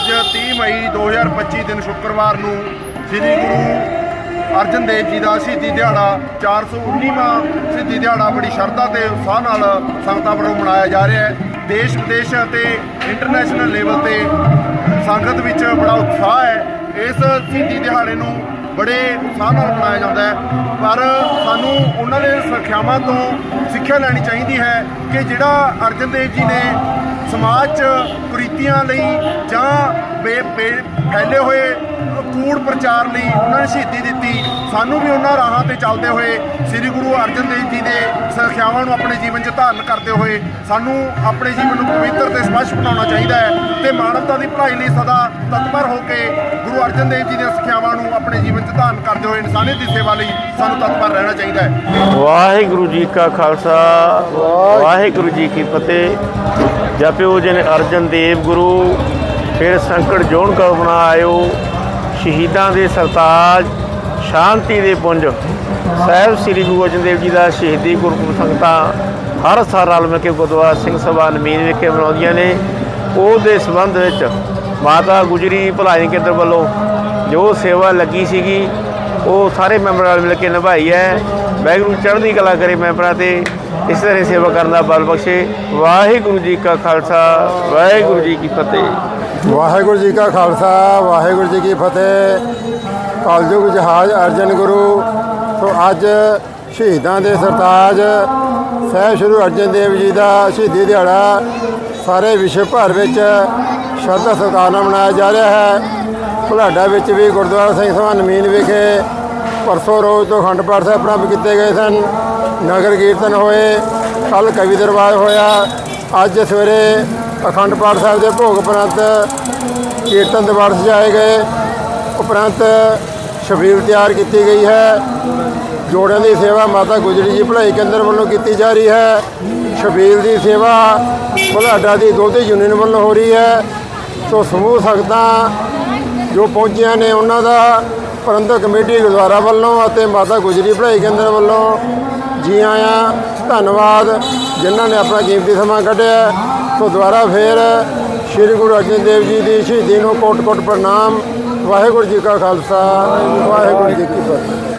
ਅੱਜ 30 ਮਈ 2025 ਦਿਨ ਸ਼ੁੱਕਰਵਾਰ ਨੂੰ ਸ੍ਰੀ ਗੁਰੂ ਅਰਜਨ ਦੇਵ ਜੀ ਦਾ ਸ਼ਹੀਦੀ ਦਿਹਾੜਾ 419ਵਾਂ ਸ਼ਹੀਦੀ ਦਿਹਾੜਾ ਬੜੀ ਸ਼ਰਧਾ ਤੇ ਉਤਸ਼ਾਹ ਨਾਲ ਸੰਗਤਾਂ ਵੱਲੋਂ ਮਨਾਇਆ ਜਾ ਰਿਹਾ ਹੈ। ਦੇਸ਼, ਵਿਦੇਸ਼ ਅਤੇ ਇੰਟਰਨੈਸ਼ਨਲ ਲੈਵਲ ਤੇ ਸੰਗਤ ਵਿੱਚ ਬੜਾ ਉਤਸ਼ਾਹ ਹੈ। ਇਸ ਸ਼ਹੀਦੀ ਦਿਹਾੜੇ ਨੂੰ ਬੜੇ ਉਤਸ਼ਾਹ ਨਾਲ ਮਨਾਇਆ ਜਾਂਦਾ ਹੈ। ਪਰ ਸਾਨੂੰ ਉਹਨਾਂ ਦੇ ਸਿੱਖਿਆਵਾਂ ਤੋਂ ਸਿੱਖਿਆ ਲੈਣੀ ਚਾਹੀਦੀ ਹੈ ਕਿ ਜਿਹੜਾ ਅਰਜਨ ਦੇਵ ਜੀ ਨੇ ਸਮਾਜ 'ਚ ਕੁਰੀਤੀਆਂ ਲਈ ਜਾਂ ਬੇ ਬੇ- ਫੈਲੇ ਹੋਏ ਕੂੜ ਪ੍ਰਚਾਰ ਲਈ ਉਹਨਾਂ ਨੇ ਸ਼ਹੀਦੀ ਦਿੱਤੀ, ਸਾਨੂੰ ਵੀ ਉਹਨਾਂ ਰਾਹਾਂ ਤੇ ਚੱਲਦੇ ਹੋਏ ਸ੍ਰੀ ਗੁਰੂ ਅਰਜਨ ਦੇਵ ਜੀ ਦੇ ਸਿੱਖਿਆਵਾਂ ਨੂੰ ਆਪਣੇ ਜੀਵਨ 'ਚ ਧਾਰਨ ਕਰਦੇ ਹੋਏ ਸਾਨੂੰ ਆਪਣੇ ਜੀਵਨ ਨੂੰ ਪਵਿੱਤਰ ਤੇ ਸਪਸ਼ਟ ਬਣਾਉਣਾ ਚਾਹੀਦਾ ਹੈ ਤੇ ਮਾਨਵਤਾ ਦੀ ਭਲਾਈ ਲਈ ਸਦਾ ਤਤਪਰ ਹੋ ਕੇ ਗੁਰੂ ਅਰਜਨ ਦੇਵ ਜੀ ਦੀਆਂ ਸਿੱਖਿਆਵਾਂ ਨੂੰ ਆਪਣੇ ਜੀਵਨ 'ਚ ਧਾਰਨ ਕਰਦੇ ਹੋਏ ਇਨਸਾਨੀਅਤ ਦੀ ਸੇਵਾ ਲਈ ਸਾਨੂੰ ਤਤਪਰ ਰਹਿਣਾ ਚਾਹੀਦਾ ਹੈ। ਵਾਹਿਗੁਰੂ ਜੀ ਕਾ ਖਾਲਸਾ ਵਾਹਿਗੁਰੂ। ਜੀ ਕੀ ਫਤਿਹ। ਜਪਿਓ ਜਿਨ ਅਰਜਨ ਦੇਵ ਗੁਰੂ ਫਿਰ ਸੰਕਟ ਜੋਨ ਕਾ ਬਣਾ ਆਇਓ। ਸ਼ਹੀਦਾਂ ਦੇ ਸਰਤਾਜ ਸ਼ਾਂਤੀ ਦੇ ਪੁੰਜ। ਸਾਹਿਬ ਸ੍ਰੀ ਗੁਰੂ ਅਰਜਨ ਦੇਵ ਜੀ ਦਾ ਸ਼ਹੀਦੀ ਗੁਰਪੁਰਬ ਸੰਗਤਾਂ ਹਰ ਸਾਲ ਰਲ ਮਿਲ ਕੇ ਗੁਰਦੁਆਰਾ ਸਿੰਘ ਸਭਾ ਨਮੀਨ ਵਿਖੇ ਮਨਾਉਂਦੀਆਂ ਨੇ। ਉਸ ਦੇ ਸੰਬੰਧ ਵਿੱਚ ਮਾਤਾ ਗੁਜਰੀ ਭਲਾਈ ਕੇਂਦਰ ਵੱਲੋਂ ਜੋ ਸੇਵਾ ਲੱਗੀ ਸੀਗੀ, ਉਹ ਸਾਰੇ ਮੈਂਬਰਾਂ ਨਾਲ ਮਿਲ ਕੇ ਨਿਭਾਈ ਹੈ। ਵਾਹਿਗੁਰੂ ਚੜ੍ਹਦੀ ਕਲਾ ਕਰੇ ਮੈਂਬਰਾਂ ਤੇ। ਇਸ ਤਰ੍ਹਾਂ ਸੇਵਾ ਕਰਨ ਦਾ ਬਲ ਬਖਸ਼ੇ। ਵਾਹਿਗੁਰੂ ਜੀ ਕਾ ਖਾਲਸਾ, ਵਾਹਿਗੁਰੂ ਜੀ ਕੀ ਫਤਿਹ। ਵਾਹਿਗੁਰੂ ਜੀ ਕਾ ਖਾਲਸਾ, ਵਾਹਿਗੁਰੂ ਜੀ ਕੀ ਫਤਿਹ। ਕਲਯੁਗ ਜਹਾਜ਼ ਅਰਜਨ ਗੁਰੂ। ਸੋ ਅੱਜ ਸ਼ਹੀਦਾਂ ਦੇ ਸਰਤਾਜ ਸਹਿਬ ਸ਼੍ਰੀ ਅਰਜਨ ਦੇਵ ਜੀ ਦਾ ਸ਼ਹੀਦੀ ਦਿਹਾੜਾ ਸਾਰੇ ਵਿਸ਼ਵ ਭਰ ਵਿੱਚ ਸ਼ਰਧਾ ਸਤਿਕਾਰ ਨਾਲ ਮਨਾਇਆ ਜਾ ਰਿਹਾ ਹੈ। ਭੁਲਾਡਾ ਵਿੱਚ ਵੀ ਗੁਰਦੁਆਰਾ ਸਿੰਘ ਸਭਾ ਨਮੀਨ ਵਿਖੇ ਪਰਸੋਂ ਰੋਜ਼ ਤੋਂ ਅਖੰਡ ਪਾਠ ਸਾਹਿਬ ਪ੍ਰਾਪਤ ਕੀਤੇ ਗਏ ਸਨ। ਨਗਰ ਕੀਰਤਨ ਹੋਏ ਕੱਲ ਕਵੀ ਦਰਬਾਰ ਹੋਇਆ। ਅੱਜ ਸਵੇਰੇ ਅਖੰਡ ਪਾਠ ਸਾਹਿਬ ਦੇ ਭੋਗ ਉਪਰੰਤ ਕੀਰਤਨ ਦਰਬਾਰ ਸਜਾਏ ਗਏ। ਉਪਰੰਤ ਸ਼ਬੀਲ ਤਿਆਰ ਕੀਤੀ ਗਈ ਹੈ। ਜੋੜਿਆਂ ਦੀ ਸੇਵਾ ਮਾਤਾ ਗੁਜਰੀ ਜੀ ਭਲਾਈ ਕੇਂਦਰ ਵੱਲੋਂ ਕੀਤੀ ਜਾ ਰਹੀ ਹੈ। ਸ਼ਬੀਲ ਦੀ ਸੇਵਾ ਭੁਲਾਡਾ ਦੀ ਦੋਧੀ ਯੂਨੀਅਨ ਵੱਲੋਂ ਹੋ ਰਹੀ ਹੈ। ਤੋਂ ਸਮੂਹ ਸੰਗਤਾਂ ਜੋ ਪਹੁੰਚੀਆਂ ਨੇ ਉਹਨਾਂ ਦਾ ਪ੍ਰਬੰਧਕ ਕਮੇਟੀ ਗੁਰਦੁਆਰਾ ਵੱਲੋਂ ਅਤੇ ਮਾਤਾ ਗੁਜਰੀ ਭਲਾਈ ਕੇਂਦਰ ਵੱਲੋਂ ਜੀ ਆਇਆਂ, ਧੰਨਵਾਦ, ਜਿਨ੍ਹਾਂ ਨੇ ਆਪਣਾ ਕੀਮਤੀ ਸਮਾਂ ਕੱਢਿਆ। ਸੋ ਦੁਬਾਰਾ ਫੇਰ ਸ੍ਰੀ ਗੁਰੂ ਅਰਜਨ ਦੇਵ ਜੀ ਦੀ ਸ਼ਹੀਦੀ ਨੂੰ ਕੋਟ-ਕੋਟ ਪ੍ਰਣਾਮ। ਵਾਹਿਗੁਰੂ ਜੀ ਕਾ ਖਾਲਸਾ, ਵਾਹਿਗੁਰੂ ਜੀ ਕੀ ਫਤਿਹ।